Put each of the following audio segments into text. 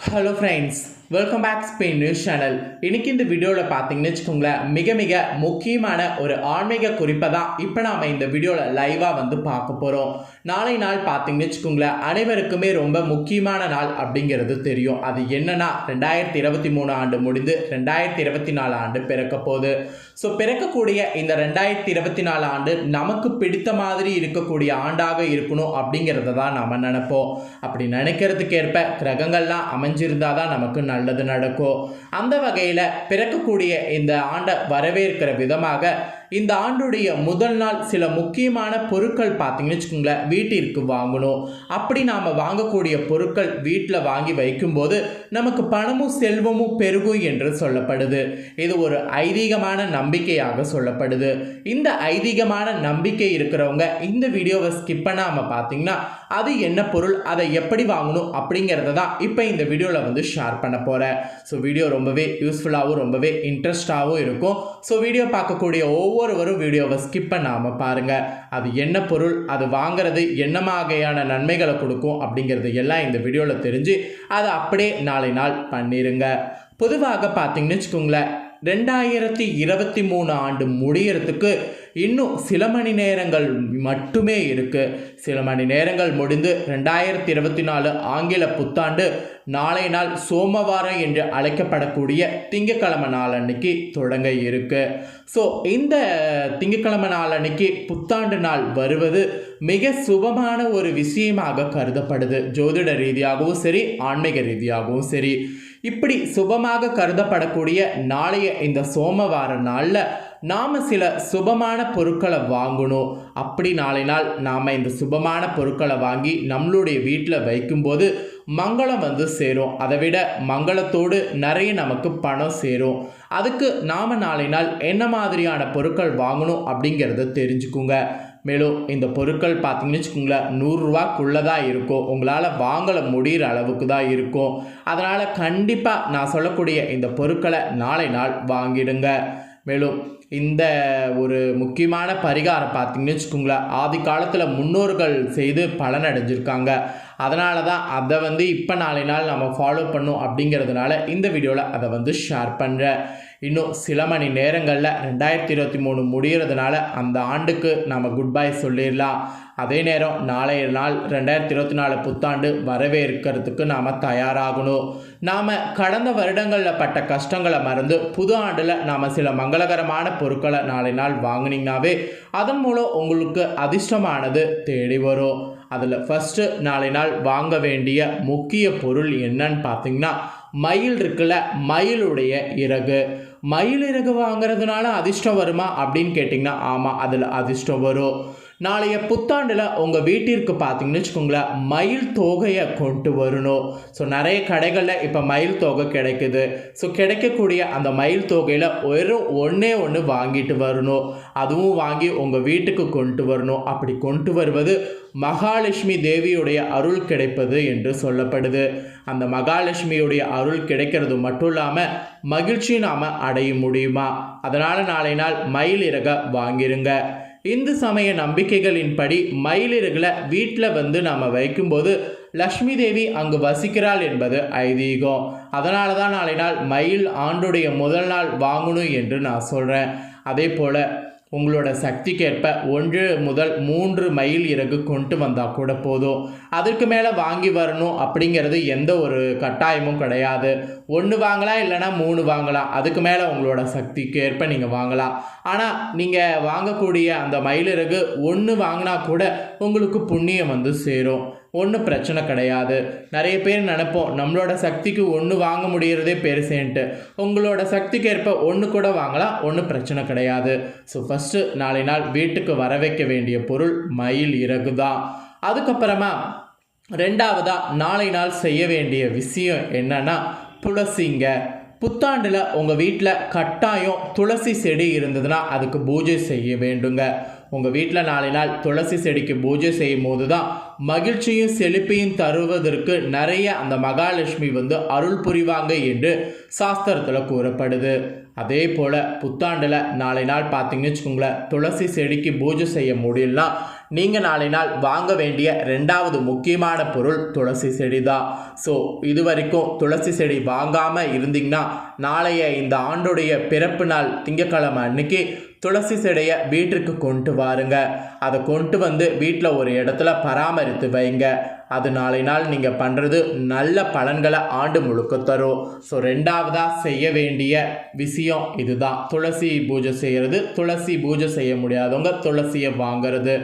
Hello friends welcome back Spain news channel இன்னைக்கு இந்த வீடியோவில் பார்த்தீங்கன்னு வச்சுக்கோங்களேன் மிக மிக முக்கியமான ஒரு ஆன்மீக குறிப்பை தான் இப்போ நாம் இந்த வீடியோவில் லைவாக வந்து பார்க்க போகிறோம் நாளை நாள் பார்த்தீங்கன்னு வச்சுக்கோங்களேன் அனைவருக்குமே ரொம்ப முக்கியமான நாள் அப்படிங்கிறது தெரியும். அது என்னன்னா ரெண்டாயிரத்தி இருபத்தி மூணு ஆண்டு முடிந்து ரெண்டாயிரத்தி இருபத்தி நாலு ஆண்டு பிறக்க போகுது. ஸோ பிறக்கக்கூடிய இந்த ரெண்டாயிரத்தி இருபத்தி நாலு ஆண்டு நமக்கு பிடித்த மாதிரி இருக்கக்கூடிய ஆண்டாக இருக்கணும் அப்படிங்கிறத தான் நம்ம நினைப்போம். அப்படி நினைக்கிறதுக்கேற்ப கிரகங்கள்லாம் அமைஞ்சிருந்தால் தான் நமக்கு நல்ல நல்லது நடக்கும் அந்த வகையில் பிறக்கக்கூடிய இந்த ஆண்டை வரவேற்கிற விதமாக இந்த ஆண்டுடைய முதல் நாள் சில முக்கியமான பொருட்கள் பார்த்தீங்கன்னு வச்சுக்கோங்களேன் வீட்டிற்கு வாங்கணும். அப்படி நாம் வாங்கக்கூடிய பொருட்கள் வீட்டில் வாங்கி வைக்கும்போது நமக்கு பணமும் செல்வமும் பெருகும் என்று சொல்லப்படுது. இது ஒரு ஐதீகமான நம்பிக்கையாக சொல்லப்படுது. இந்த ஐதீகமான நம்பிக்கை இருக்கிறவங்க இந்த வீடியோவை ஸ்கிப் பண்ணாமல் பார்த்தீங்கன்னா அது என்ன பொருள் அதை எப்படி வாங்கணும் அப்படிங்கிறத தான் இப்போ இந்த வீடியோவில் வந்து ஷேர் பண்ண போகிறேன் ஸோ வீடியோ ரொம்பவே யூஸ்ஃபுல்லாகவும் ரொம்பவே இன்ட்ரெஸ்டாகவும் இருக்கும். ஸோ வீடியோ பார்க்கக்கூடிய ஒவ்வொருவரும் வீடியோவை ஸ்கிப் பண்ணாமல் பாருங்கள் அது என்ன பொருள் அது வாங்குறது என்ன வகையான நன்மைகளை கொடுக்கும் அப்படிங்கிறது எல்லாம் இந்த வீடியோவில் தெரிஞ்சு அதை அப்படியே நாளை நாள் பண்ணிடுங்க பொதுவாக பார்த்தீங்கன்னு வச்சுக்கோங்களேன் ரெண்டாயிரத்தி இருபத்தி மூணு ஆண்டு முடியறதுக்கு இன்னும் சில மணி நேரங்கள் மட்டுமே இருக்குது சில மணி நேரங்கள் முடிந்து ரெண்டாயிரத்தி இருபத்தி நாலு ஆங்கில புத்தாண்டு நாளை நாள் சோமவாரம் என்று அழைக்கப்படக்கூடிய திங்கக்கிழமை நாள் அன்னைக்கு தொடங்க இருக்கு. ஸோ இந்த திங்கக்கிழமை நாள் அன்னைக்கு புத்தாண்டு நாள் வருவது மிக சுபமான ஒரு விஷயமாக கருதப்படுது. ஜோதிட ரீதியாகவும் சரி ஆன்மீக ரீதியாகவும் சரி. இப்படி சுபமாக கருதப்படக்கூடிய நாளைய இந்த சோமவார நாளில் நாம் சில சுபமான பொருட்களை வாங்கணும். அப்படி நாளை நாள் நாம் இந்த சுபமான பொருட்களை வாங்கி நம்மளுடைய வீட்டில் வைக்கும்போது மங்களம் வந்து சேரும். அதை விட மங்களத்தோடு நிறைய நமக்கு பணம் சேரும். அதுக்கு நாம் நாளை நாள் என்ன மாதிரியான பொருட்கள் வாங்கணும் அப்படிங்கிறத தெரிஞ்சுக்குங்க. மேலும் இந்த பொருட்கள் பார்த்தீங்கன்னு வச்சுக்கோங்களேன் நூறுரூவாக்குள்ளே தான் இருக்கும். உங்களால் வாங்கல முடிகிற அளவுக்கு தான் இருக்கும். அதனால் கண்டிப்பாக நான் சொல்லக்கூடிய இந்த பொருட்களை நாளை நாள் வாங்கிடுங்க. மேலும் இந்த ஒரு முக்கியமான பரிகாரம் பார்த்தீங்கன்னு வச்சுக்கோங்களேன் ஆதி காலத்தில் முன்னோர்கள் செய்து பலனடைஞ்சிருக்காங்க. அதனால தான் அதை வந்து இப்போ நாளை நாள் நம்ம ஃபாலோ பண்ணும் அப்படிங்கிறதுனால இந்த வீடியோவில் அதை வந்து ஷேர் பண்ணுறேன் இன்னும் சில மணி நேரங்களில் ரெண்டாயிரத்தி இருபத்தி மூணு முடிகிறதுனால அந்த ஆண்டுக்கு நம்ம குட் பை சொல்லிடலாம். அதே நேரம் நாளைய நாள் ரெண்டாயிரத்தி இருபத்தி நாலு புத்தாண்டு வரவேற்கிறதுக்கு நாம் தயாராகணும். நாம் கடந்த வருடங்களில் பட்ட கஷ்டங்களை மறந்து புது ஆண்டில் நாம் சில மங்களகரமான பொருட்களை நாளை நாள் வாங்கினீங்கனாவே அதன் மூலம் உங்களுக்கு அதிர்ஷ்டமானது தேடி வரும். அதில் ஃபஸ்ட்டு நாளை நாள் வாங்க வேண்டிய முக்கிய பொருள் என்னன்னு பார்த்தீங்கன்னா மயில் இருக்குல்ல மயிலுடைய இறகு. மயில் இறகு வாங்குறதுனால அதிர்ஷ்டம் வருமா அப்படின்னு கேட்டிங்கன்னா ஆமாம் அதில் அதிர்ஷ்டம் வரும். நாளைய புத்தாண்டில் உங்கள் வீட்டிற்கு பார்த்தீங்கன்னு வச்சுக்கோங்களேன் மயில் தொகையை கொண்டு வரணும். ஸோ நிறைய கடைகளில் இப்போ மயில் தொகை கிடைக்குது. ஸோ கிடைக்கக்கூடிய அந்த மயில் தொகையில் ஒரு ஒன்றே ஒன்று வாங்கிட்டு வரணும். அதுவும் வாங்கி உங்கள் வீட்டுக்கு கொண்டு வரணும். அப்படி கொண்டு வருவது மகாலட்சுமி தேவியுடைய அருள் கிடைப்பது என்று சொல்லப்படுது. அந்த மகாலட்சுமியுடைய அருள் கிடைக்கிறது மட்டும் இல்லாமல் மகிழ்ச்சி நாம் அடைய முடியுமா? அதனால் நாளை நாள் மயில் இறக வாங்கிருங்க. இந்து சமய நம்பிக்கைகளின்படி மயிலிறகுல வீட்டில் வந்து நாம் வைக்கும்போது லக்ஷ்மி தேவி அங்கு வசிக்கிறாள் என்பது ஐதீகம். அதனால தான் நாளை நாள் மயில் ஆண்டுடைய முதல் நாள் வாங்கணும் என்று நான் சொல்கிறேன் அதே போல் உங்களோட சக்திக்கேற்ப ஒன்று முதல் மூன்று மைல் இறகு கொண்டு வந்தால் கூட போதும். அதற்கு மேலே வாங்கி வரணும் அப்படிங்கிறது எந்த ஒரு கட்டாயமும் கிடையாது. ஒன்று வாங்கலாம் இல்லைனா மூணு வாங்கலாம். அதுக்கு மேலே உங்களோட சக்திக்கேற்ப நீங்கள் வாங்கலாம். ஆனால் நீங்கள் வாங்கக்கூடிய அந்த மயிலிறகு ஒன்று வாங்கினா கூட உங்களுக்கு புண்ணியம் வந்து சேரும். ஒன்றும் பிரச்சனை கிடையாது. நிறைய பேர் நினைப்போம் நம்மளோட சக்திக்கு ஒன்று வாங்க முடிகிறதே பெருசேன்ட்டு. உங்களோட சக்திக்கு ஏற்ப ஒன்று கூட வாங்கலாம் ஒன்றும் பிரச்சனை கிடையாது. ஸோ ஃபஸ்ட்டு நாளை நாள் வீட்டுக்கு வர வைக்க வேண்டிய பொருள் மயில் இறகு தான். அதுக்கப்புறமா ரெண்டாவதாக நாளை நாள் செய்ய வேண்டிய விஷயம் என்னென்னா துளசிங்க. புத்தாண்டில் உங்கள் வீட்டில் கட்டாயம் துளசி செடி இருந்ததுன்னா அதுக்கு பூஜை செய்ய வேண்டுங்க. உங்கள் வீட்டில் நாளை நாள் துளசி செடிக்கு பூஜை செய்யும் போது தான் மகிழ்ச்சியும் செழிப்பையும் தருவதற்கு நிறைய அந்த மகாலட்சுமி வந்து அருள் புரிவாங்க என்று சாஸ்திரத்தில் கூறப்படுது. அதே போல் புத்தாண்டில் நாளை நாள் பார்த்தீங்கன்னு வச்சுக்கோங்களேன் துளசி செடிக்கு பூஜை செய்ய முடியலன்னா நீங்கள் நாளை நாள் வாங்க வேண்டிய ரெண்டாவது முக்கியமான பொருள் துளசி செடி தான் ஸோ இது வரைக்கும் துளசி செடி வாங்காமல் இருந்தீங்கன்னா நாளைய இந்த ஆண்டுடைய பிறப்பு நாள் திங்கட்கிழமை அன்னைக்கு துளசி செடியை வீட்டிற்கு கொண்டு வாருங்க. அதை கொண்டு வந்து வீட்டில் ஒரு இடத்துல பராமரித்து வைங்க. அது நாளை நாள் நீங்கள் பண்ணுறது நல்ல பலன்களை ஆண்டு முழுக்க தரும். ஸோ ரெண்டாவதாக செய்ய வேண்டிய விஷயம் இதுதான். துளசி பூஜை செய்கிறது துளசி பூஜை செய்ய முடியாதவங்க துளசியை வாங்குறது.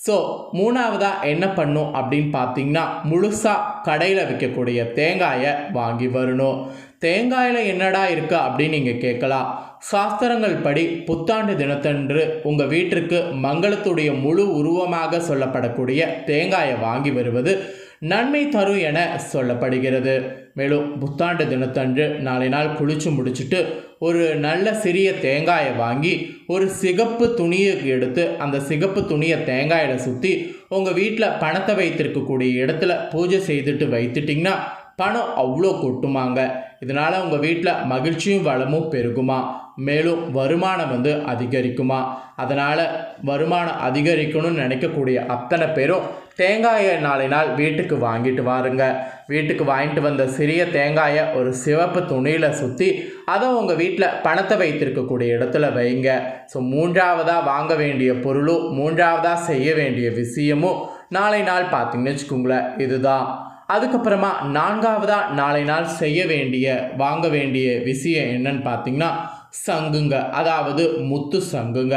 ஸோ மூணாவதாக என்ன பண்ணும் அப்படின்னு பார்த்தீங்கன்னா முழுசாக கடையில் விற்கக்கூடிய தேங்காயை வாங்கி வரணும். தேங்காயில் என்னடா இருக்குது அப்படின்னு நீங்கள் கேட்கலாம். சாஸ்திரங்கள் படி புத்தாண்டு தினத்தன்று உங்கள் வீட்டிற்கு மங்களத்துடைய முழு உருவமாக சொல்லப்படக்கூடிய தேங்காயை வாங்கி வருவது நன்மை தரும் என சொல்லப்படுகிறது. மேலும் புத்தாண்டு தினத்தன்று நாளை நாள் குளிச்சு முடிச்சுட்டு ஒரு நல்ல சிறிய தேங்காயை வாங்கி ஒரு சிகப்பு துணியை எடுத்து அந்த சிகப்பு துணியை தேங்காயில் சுற்றி உங்கள் வீட்டில் பணத்தை வைத்திருக்கக்கூடிய இடத்துல பூஜை செய்துட்டு வைத்துட்டிங்கன்னா பணம் அவ்வளோ கொட்டுமாங்க. இதனால் உங்கள் வீட்டில் மகிழ்ச்சியும் வளமும் பெருகுமா? மேலும் வருமானம் வந்து அதிகரிக்குமா? அதனால் வருமானம் அதிகரிக்கணும்னு நினைக்கக்கூடிய அத்தனை பேரும் தேங்காயை நாளை நாள் வீட்டுக்கு வாங்கிட்டு வாருங்க. வீட்டுக்கு வாங்கிட்டு வந்த சிறிய தேங்காயை ஒரு சிவப்பு துணியில் சுற்றி அதை உங்கள் வீட்டில் பணத்தை வைத்திருக்கக்கூடிய இடத்துல வைங்க. ஸோ மூன்றாவதாக வாங்க வேண்டிய பொருளும் மூன்றாவதாக செய்ய வேண்டிய விஷயமும் நாளை நாள் பார்த்தீங்கன்னு வச்சுக்கோங்களேன் இதுதான். அதுக்கப்புறமா நான்காவதாக நாளை நாள் செய்ய வேண்டிய வாங்க வேண்டிய விஷயம் என்னன்னு பார்த்தீங்கன்னா சங்குங்க. அதாவது முத்து சங்குங்க.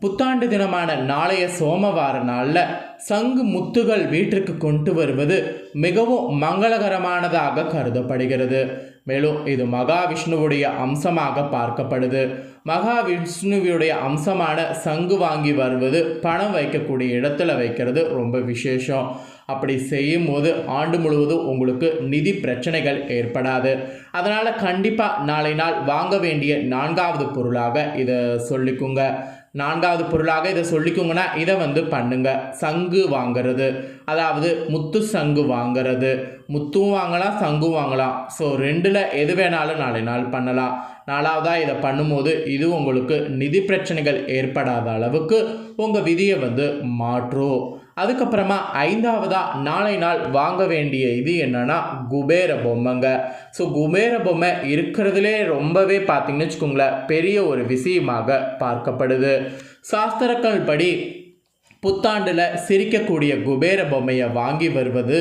புத்தாண்டு தினமான நாளைய சோமவார நாளில் சங்கு முத்துகள் வீட்டிற்கு கொண்டு வருவது மிகவும் மங்களகரமானதாக கருதப்படுகிறது. மேலும் இது மகாவிஷ்ணுவுடைய அம்சமாக பார்க்கப்படுது. மகாவிஷ்ணுவியுடைய அம்சமான சங்கு வாங்கி வருவது பணம் வைக்கக்கூடிய இடத்துல வைக்கிறது ரொம்ப விசேஷம். அப்படி செய்யும் போது ஆண்டு முழுவதும் உங்களுக்கு நிதி பிரச்சனைகள் ஏற்படாது. அதனால் கண்டிப்பாக நாளை நாள் வாங்க வேண்டிய நான்காவது பொருளாக இதை சொல்லிக்குங்க. நான்காவது பொருளாக இதை சொல்லிக்கோங்கன்னா இதை வந்து பண்ணுங்க. சங்கு வாங்குறது. அதாவது முத்து சங்கு வாங்குறது. முத்தும் வாங்கலாம் சங்கும் வாங்கலாம். ஸோ ரெண்டில் எது வேணாலும் நாளை நாள் பண்ணலாம். நாலாவதாக இதை பண்ணும்போது இது உங்களுக்கு நிதி பிரச்சனைகள் ஏற்படாத அளவுக்கு உங்கள் விதியை வந்து மாற்றும். அதுக்கப்புறமா ஐந்தாவதாக நாளை நாள் வாங்க வேண்டிய இது என்னன்னா குபேர பொம்மைங்க. ஸோ குபேர பொம்மை இருக்கிறதுலே ரொம்பவே பார்த்தீங்கன்னு வச்சுக்கோங்களேன் பெரிய ஒரு விஷயமாக பார்க்கப்படுது. சாஸ்திரங்கள் படி புத்தாண்டில் சிரிக்கக்கூடிய குபேர பொம்மையை வாங்கி வருவது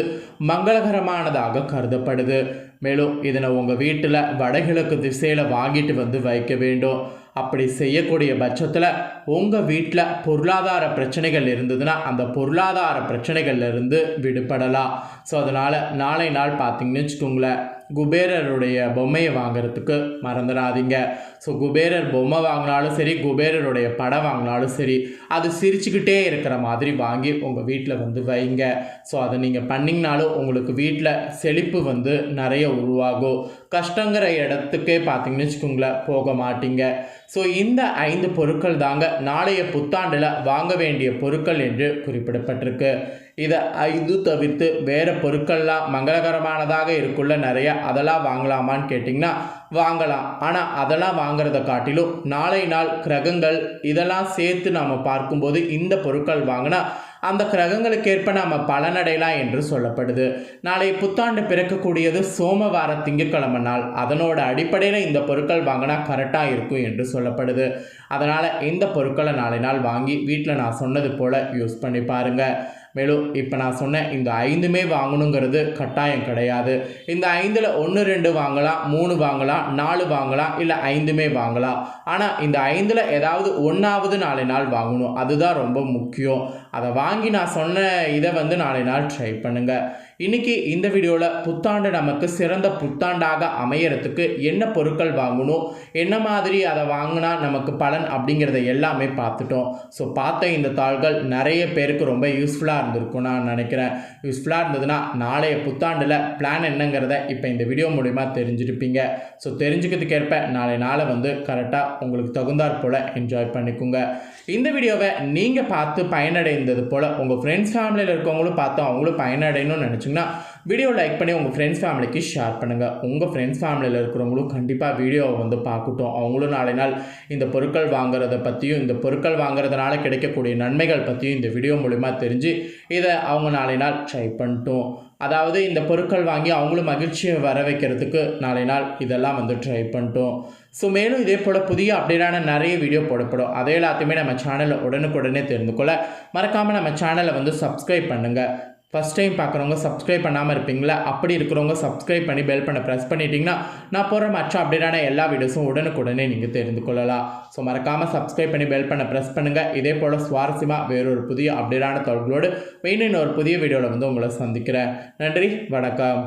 மங்களகரமானதாக கருதப்படுது. மேலும் இதனை உங்கள் வீட்டில் வடகிழக்கு திசையில் வாங்கிட்டு வந்து வைக்க வேண்டும். அப்படி செய்யக்கூடிய பட்சத்தில் உங்கள் வீட்டில் பொருளாதார பிரச்சனைகள் இருந்ததுன்னா அந்த பொருளாதார பிரச்சனைகள்ல இருந்து விடுபடலாம். ஸோ அதனால் நாளை நாள் பார்த்தீங்கன்னு வச்சுக்கோங்களேன் குபேரருடைய பொம்மையை வாங்குறதுக்கு மறந்துடாதீங்க. ஸோ குபேரர் பொம்மை வாங்கினாலும் சரி குபேரருடைய படம் வாங்கினாலும் சரி அது சிரிச்சுக்கிட்டே இருக்கிற மாதிரி வாங்கி உங்கள் வீட்டில் வந்து வைங்க. ஸோ அதை நீங்கள் பண்ணிங்கனாலும் உங்களுக்கு வீட்டில் செழிப்பு வந்து நிறைய உருவாகும். கஷ்டங்கிற இடத்துக்கே பார்த்தீங்கன்னு வச்சுக்கோங்களேன் போக மாட்டீங்க. ஸோ இந்த ஐந்து பொருட்கள் தாங்க நாளைய புத்தாண்டில் வாங்க வேண்டிய பொருட்கள் என்று குறிப்பிடப்பட்டிருக்கு. இதை இது தவிர்த்து வேறு பொருட்கள்லாம் மங்களகரமானதாக இருக்குள்ள நிறைய அதெல்லாம் வாங்கலாமான்னு கேட்டிங்கன்னா வாங்கலாம். ஆனால் அதெல்லாம் வாங்குறத காட்டிலும் நாளை நாள் கிரகங்கள் இதெல்லாம் சேர்த்து நாம் பார்க்கும்போது இந்த பொருட்கள் வாங்கினா அந்த கிரகங்களுக்கேற்ப நாம் பலனடையலாம் என்று சொல்லப்படுது. நாளை புத்தாண்டு பிறக்கக்கூடியது சோமவார திங்கட்கிழமை நாள். அதனோட அடிப்படையில் இந்த பொருட்கள் வாங்கினா கரெக்டாக இருக்கும் என்று சொல்லப்படுது. அதனால் இந்த பொருட்களை நாளை நாள் வாங்கி வீட்டில் நான் சொன்னது போல் யூஸ் பண்ணி பாருங்கள் மேலும் இப்போ நான் சொன்ன இந்த ஐந்துமே வாங்கணுங்கிறது கட்டாயம் கிடையாது. இந்த ஐந்தில் ஒன்று ரெண்டு வாங்கலாம் மூணு வாங்கலாம் நாலு வாங்கலாம் இல்லை ஐந்துமே வாங்கலாம். ஆனால் இந்த ஐந்தில் ஏதாவது ஒன்றாவது நாலு நாள் வாங்கணும். அதுதான் ரொம்ப முக்கியம். அதை வாங்கி நான் சொன்ன இதை வந்து நாளை நாள் ட்ரை பண்ணுங்கள் இன்றைக்கி இந்த வீடியோவில் புத்தாண்டு நமக்கு சிறந்த புத்தாண்டாக அமையறதுக்கு என்ன பொருட்கள் வாங்கணும் என்ன மாதிரி அதை வாங்கினா நமக்கு பலன் அப்படிங்கிறத எல்லாமே பார்த்துட்டோம். ஸோ பார்த்த இந்த தாள்கள் நிறைய பேருக்கு ரொம்ப யூஸ்ஃபுல்லாக இருந்திருக்கும் நான் நினைக்கிறேன். யூஸ்ஃபுல்லாக இருந்ததுன்னா நாளைய புத்தாண்டில் பிளான் என்னங்கிறத இப்போ இந்த வீடியோ மூலிமா தெரிஞ்சிருப்பீங்க. ஸோ தெரிஞ்சுக்கிறதுக்கேற்ப நாளை நாளை வந்து கரெக்டாக உங்களுக்கு தகுந்தாற் போல் என்ஜாய் பண்ணிக்கோங்க. இந்த வீடியோவை நீங்கள் பார்த்து பயனடைந்தது போல் உங்கள் ஃப்ரெண்ட்ஸ் ஃபேமிலியில் இருக்கவங்களும் பார்த்து அவங்களும் பயனடையணும்னு நினச்சிங்கன்னா வீடியோ லைக் பண்ணி உங்கள் ஃப்ரெண்ட்ஸ் ஃபேமிலிக்கு ஷேர் பண்ணுங்கள் உங்கள் ஃப்ரெண்ட்ஸ் ஃபேமிலியில் இருக்கிறவங்களும் கண்டிப்பாக வீடியோவை வந்து பார்க்கட்டும். அவங்களும் நாளை நாள் இந்த பொருட்கள் வாங்குறத பற்றியும் இந்த பொருட்கள் வாங்குறதுனால கிடைக்கக்கூடிய நன்மைகள் பற்றியும் இந்த வீடியோ மூலிமா தெரிஞ்சு இதை அவங்க நாளை நாள் ட்ரை பண்ணிட்டோம். அதாவது இந்த பொருட்கள் வாங்கி அவங்களும் மகிழ்ச்சியை வர வைக்கிறதுக்கு நாளை நாள் இதெல்லாம் வந்து ட்ரை பண்ணிட்டோம். ஸோ மேலும் இதே போல் புதிய அப்டேட்டான நிறைய வீடியோ போடப்படும். அதை எல்லாத்தையுமே நம்ம சேனலில் உடனுக்குடனே தெரிந்து கொள்ள மறக்காமல் நம்ம சேனலை வந்து சப்ஸ்கிரைப் பண்ணுங்கள் ஃபஸ்ட் டைம் பார்க்குறவங்க சப்ஸ்கிரைப் பண்ணாமல் இருப்பீங்களா? அப்படி இருக்கிறவங்க சப்ஸ்கிரைப் பண்ணி பெல் பண்ண ப்ரெஸ் பண்ணிட்டீங்கன்னா நான் போகிற மற்ற அப்டேட்டான எல்லா வீடியோஸும் உடனுக்குடனே நீங்கள் தெரிந்து கொள்ளலாம். ஸோ மறக்காமல் சப்ஸ்கிரைப் பண்ணி பெல் பண்ண ப்ரெஸ் பண்ணுங்கள் இதே போல் சுவாரஸ்யமாக வேறொரு புதிய அப்டேட்டான தொடர்களோடு மீண்டும் இன்னொரு புதிய வீடியோவில் வந்து உங்களை சந்திக்கிறேன். நன்றி வணக்கம்.